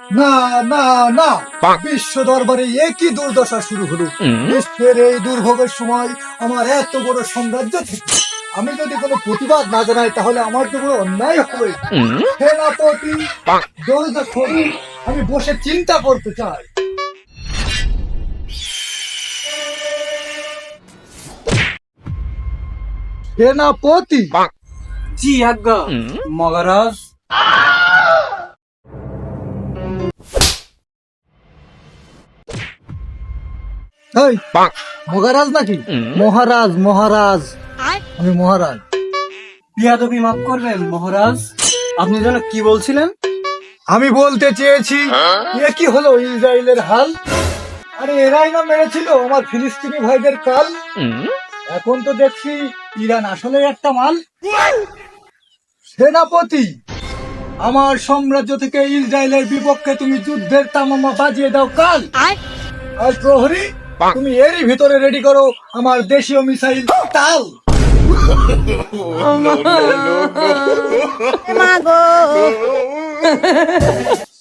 না না না। বিশ্ব দরবারে একই দুর্দশা শুরু হলো। বিশ্বের এই দুর্ভোগের সময় আমার এত বড় সাম্রাজ্য থেকে আমি যদি কোনো প্রতিবাদ না জানাই তাহলে আমার তো বড় অন্যায় হবে সেনাপতি দরজা খোলো আমি বসে চিন্তা করতে চাই। সেনাপতি। জি আজ্ঞা। মহারাজ। এই, মহারাজ নাকি? মহারাজ মহারাজ। আমি মহারাজ। বিয়াদবি মাফ করবেন মহারাজ। আপনি যেন কি বলছিলেন? আমি বলতে চেয়েছি এ কি হলো ইসরায়েলের হাল? আরে এরাই না মেরেছিল আমার ফিলিস্তিনি ভাইদের কাল? এখন তো দেখছি ইরান আসলে একটা মাল। সেনাপতি আমার সাম্রাজ্য থেকে ইসরায়েলের বিপক্ষে তুমি যুদ্ধের তামামা বাজিয়ে দাও কাল। আর প্রহরী তুমি এরই ভিতরে রেডি করো আমার দেশীয় মিসাইল তাল। মাগো।